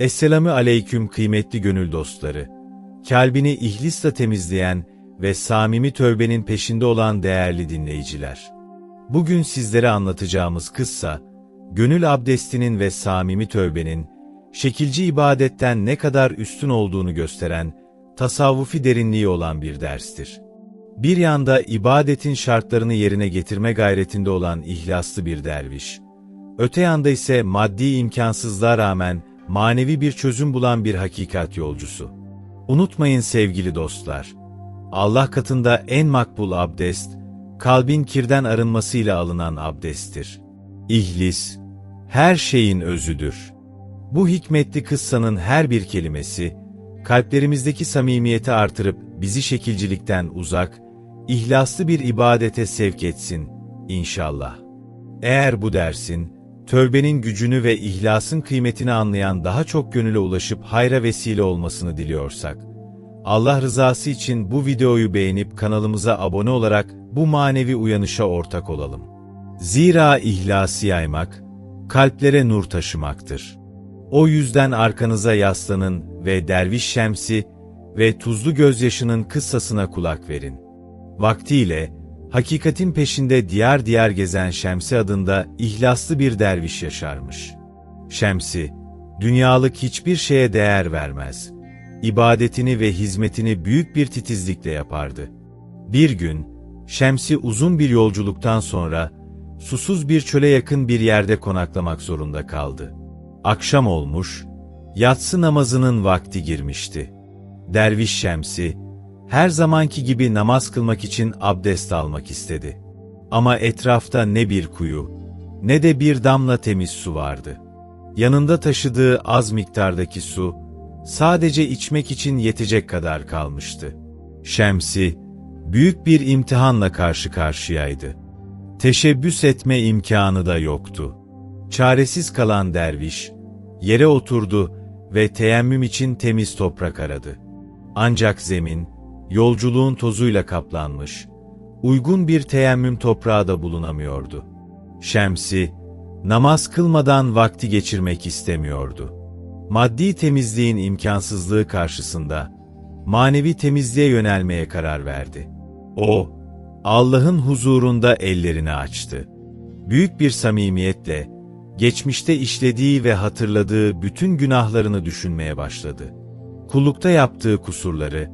Esselamü aleyküm kıymetli gönül dostları. Kalbini ihlisle temizleyen ve samimi tövbenin peşinde olan değerli dinleyiciler. Bugün sizlere anlatacağımız kıssa, gönül abdestinin ve samimi tövbenin, şekilci ibadetten ne kadar üstün olduğunu gösteren, tasavvufi derinliği olan bir derstir. Bir yanda ibadetin şartlarını yerine getirme gayretinde olan ihlaslı bir derviş, öte yanda ise maddi imkansızlığa rağmen manevi bir çözüm bulan bir hakikat yolcusu. Unutmayın sevgili dostlar, Allah katında en makbul abdest, kalbin kirden arınmasıyla alınan abdesttir. İhlis, her şeyin özüdür. Bu hikmetli kıssanın her bir kelimesi, kalplerimizdeki samimiyeti artırıp bizi şekilcilikten uzak, ihlaslı bir ibadete sevk etsin, inşallah. Eğer bu dersin, tövbenin gücünü ve ihlasın kıymetini anlayan daha çok gönüle ulaşıp hayra vesile olmasını diliyorsak, Allah rızası için bu videoyu beğenip kanalımıza abone olarak bu manevi uyanışa ortak olalım. Zira ihlası yaymak, kalplere nur taşımaktır. O yüzden arkanıza yaslanın ve derviş şemsi ve tuzlu gözyaşının kıssasına kulak verin. Vaktiyle, hakikatin peşinde diyar diyar gezen Şemsi adında ihlaslı bir derviş yaşarmış. Şemsi, dünyalık hiçbir şeye değer vermez. İbadetini ve hizmetini büyük bir titizlikle yapardı. Bir gün, Şemsi uzun bir yolculuktan sonra, susuz bir çöle yakın bir yerde konaklamak zorunda kaldı. Akşam olmuş, yatsı namazının vakti girmişti. Derviş Şemsi, her zamanki gibi namaz kılmak için abdest almak istedi. Ama etrafta ne bir kuyu, ne de bir damla temiz su vardı. Yanında taşıdığı az miktardaki su, sadece içmek için yetecek kadar kalmıştı. Şemsi, büyük bir imtihanla karşı karşıyaydı. Teşebbüs etme imkanı da yoktu. Çaresiz kalan derviş, yere oturdu ve teyemmüm için temiz toprak aradı. Ancak zemin, yolculuğun tozuyla kaplanmış, uygun bir teyemmüm toprağı da bulunamıyordu. Şemsi, namaz kılmadan vakti geçirmek istemiyordu. Maddi temizliğin imkansızlığı karşısında, manevi temizliğe yönelmeye karar verdi. O, Allah'ın huzurunda ellerini açtı. Büyük bir samimiyetle, geçmişte işlediği ve hatırladığı bütün günahlarını düşünmeye başladı. Kullukta yaptığı kusurları,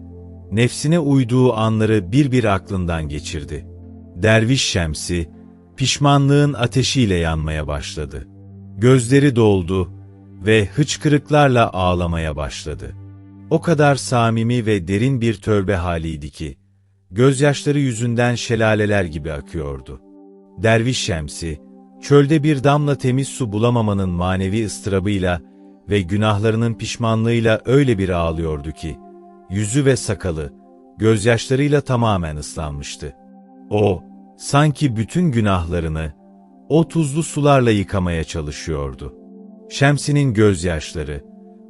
nefsine uyduğu anları bir bir aklından geçirdi. Derviş Şemsi, pişmanlığın ateşiyle yanmaya başladı. Gözleri doldu ve hıçkırıklarla ağlamaya başladı. O kadar samimi ve derin bir tövbe haliydi ki, gözyaşları yüzünden şelaleler gibi akıyordu. Derviş Şemsi, çölde bir damla temiz su bulamamanın manevi ıstırabıyla ve günahlarının pişmanlığıyla öyle bir ağlıyordu ki, yüzü ve sakalı, gözyaşlarıyla tamamen ıslanmıştı. O, sanki bütün günahlarını, o tuzlu sularla yıkamaya çalışıyordu. Şemsi'nin gözyaşları,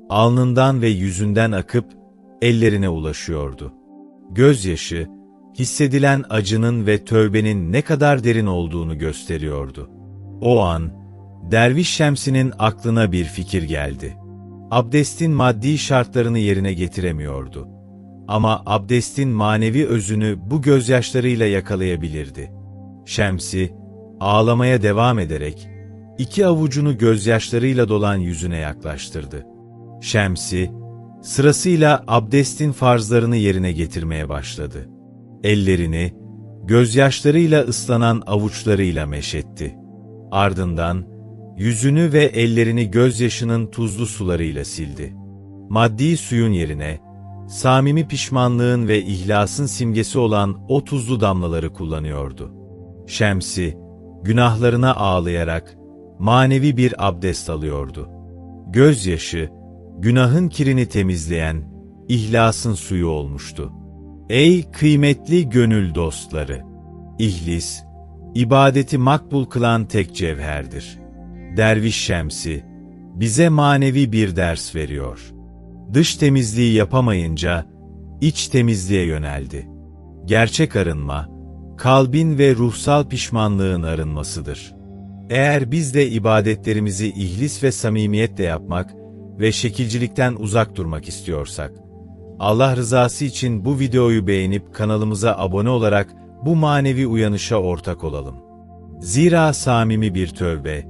alnından ve yüzünden akıp, ellerine ulaşıyordu. Gözyaşı, hissedilen acının ve tövbenin ne kadar derin olduğunu gösteriyordu. O an, Derviş Şemsi'nin aklına bir fikir geldi. Abdestin maddi şartlarını yerine getiremiyordu. Ama abdestin manevi özünü bu gözyaşlarıyla yakalayabilirdi. Şemsi, ağlamaya devam ederek, iki avucunu gözyaşlarıyla dolan yüzüne yaklaştırdı. Şemsi, sırasıyla abdestin farzlarını yerine getirmeye başladı. Ellerini, gözyaşlarıyla ıslanan avuçlarıyla meşetti. Ardından, yüzünü ve ellerini gözyaşının tuzlu sularıyla sildi. Maddi suyun yerine, samimi pişmanlığın ve ihlasın simgesi olan o tuzlu damlaları kullanıyordu. Şemsi, günahlarına ağlayarak, manevi bir abdest alıyordu. Gözyaşı, günahın kirini temizleyen, ihlasın suyu olmuştu. Ey kıymetli gönül dostları! İhlis, ibadeti makbul kılan tek cevherdir. Derviş Şemsi, bize manevi bir ders veriyor. Dış temizliği yapamayınca, iç temizliğe yöneldi. Gerçek arınma, kalbin ve ruhsal pişmanlığın arınmasıdır. Eğer biz de ibadetlerimizi ihlis ve samimiyetle yapmak ve şekilcilikten uzak durmak istiyorsak, Allah rızası için bu videoyu beğenip kanalımıza abone olarak bu manevi uyanışa ortak olalım. Zira samimi bir tövbe,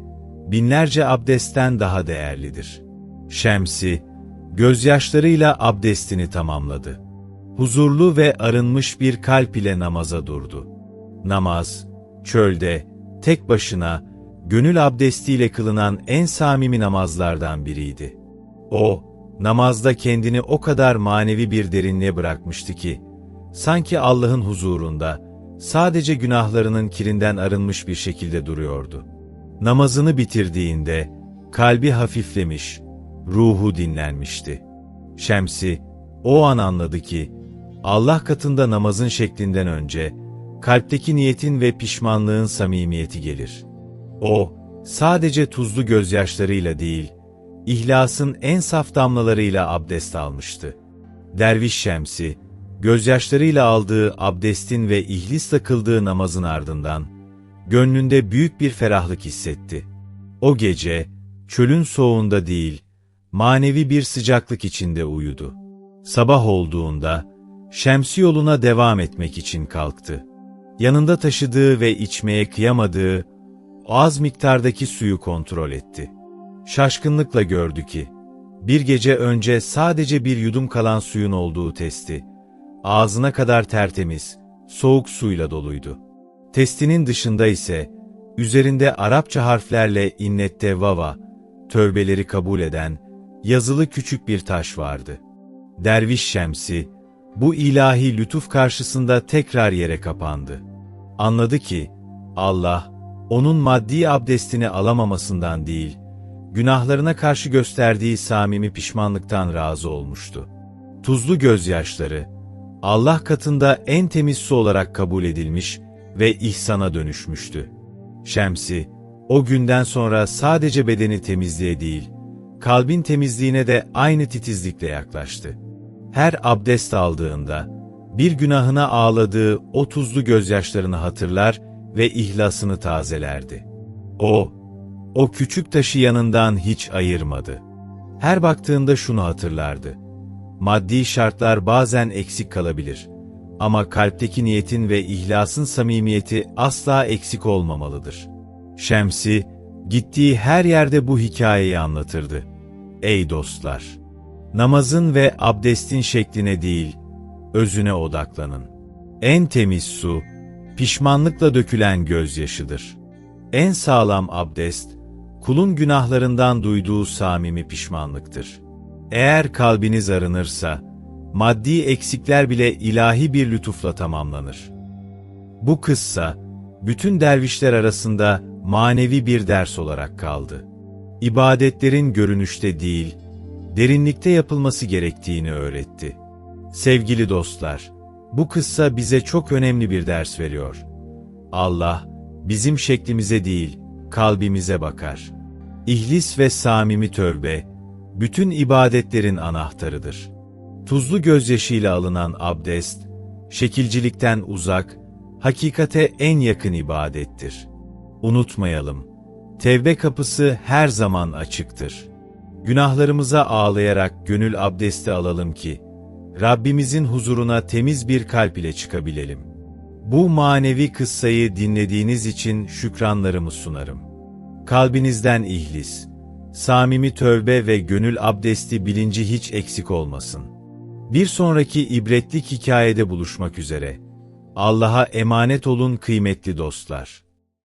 binlerce abdestten daha değerlidir. Şemsi, gözyaşlarıyla abdestini tamamladı. Huzurlu ve arınmış bir kalp ile namaza durdu. Namaz, çölde, tek başına, gönül abdestiyle kılınan en samimi namazlardan biriydi. O, namazda kendini o kadar manevi bir derinliğe bırakmıştı ki, sanki Allah'ın huzurunda, sadece günahlarının kirinden arınmış bir şekilde duruyordu. Namazını bitirdiğinde, kalbi hafiflemiş, ruhu dinlenmişti. Şemsi, o an anladı ki, Allah katında namazın şeklinden önce, kalpteki niyetin ve pişmanlığın samimiyeti gelir. O, sadece tuzlu gözyaşlarıyla değil, ihlasın en saf damlalarıyla abdest almıştı. Derviş Şemsi, gözyaşlarıyla aldığı abdestin ve ihlisle kıldığı namazın ardından, gönlünde büyük bir ferahlık hissetti. O gece, çölün soğuğunda değil, manevi bir sıcaklık içinde uyudu. Sabah olduğunda, Şemsi yoluna devam etmek için kalktı. Yanında taşıdığı ve içmeye kıyamadığı az miktardaki suyu kontrol etti. Şaşkınlıkla gördü ki, bir gece önce sadece bir yudum kalan suyun olduğu testi, ağzına kadar tertemiz, soğuk suyla doluydu. Testinin dışında ise, üzerinde Arapça harflerle innette vava, tövbeleri kabul eden, yazılı küçük bir taş vardı. Derviş Şemsi, bu ilahi lütuf karşısında tekrar yere kapandı. Anladı ki, Allah, onun maddi abdestini alamamasından değil, günahlarına karşı gösterdiği samimi pişmanlıktan razı olmuştu. Tuzlu gözyaşları, Allah katında en temiz su olarak kabul edilmiş ve ihsana dönüşmüştü. Şemsi, o günden sonra sadece bedeni temizliğe değil, kalbin temizliğine de aynı titizlikle yaklaştı. Her abdest aldığında, bir günahına ağladığı o tuzlu gözyaşlarını hatırlar ve ihlasını tazelerdi. O, o küçük taşı yanından hiç ayırmadı. Her baktığında şunu hatırlardı. Maddi şartlar bazen eksik kalabilir. Ama kalpteki niyetin ve ihlasın samimiyeti asla eksik olmamalıdır. Şemsi, gittiği her yerde bu hikayeyi anlatırdı. Ey dostlar! Namazın ve abdestin şekline değil, özüne odaklanın. En temiz su, pişmanlıkla dökülen gözyaşıdır. En sağlam abdest, kulun günahlarından duyduğu samimi pişmanlıktır. Eğer kalbiniz arınırsa, maddi eksikler bile ilahi bir lütufla tamamlanır. Bu kıssa, bütün dervişler arasında manevi bir ders olarak kaldı. İbadetlerin görünüşte değil, derinlikte yapılması gerektiğini öğretti. Sevgili dostlar, bu kıssa bize çok önemli bir ders veriyor. Allah, bizim şeklimize değil, kalbimize bakar. İhlis ve samimi tövbe, bütün ibadetlerin anahtarıdır. Tuzlu gözyaşıyla alınan abdest, şekilcilikten uzak, hakikate en yakın ibadettir. Unutmayalım, tevbe kapısı her zaman açıktır. Günahlarımıza ağlayarak gönül abdesti alalım ki, Rabbimizin huzuruna temiz bir kalp ile çıkabilelim. Bu manevi kıssayı dinlediğiniz için şükranlarımı sunarım. Kalbinizden ihlis, samimi tövbe ve gönül abdesti bilinci hiç eksik olmasın. Bir sonraki ibretlik hikayede buluşmak üzere. Allah'a emanet olun kıymetli dostlar.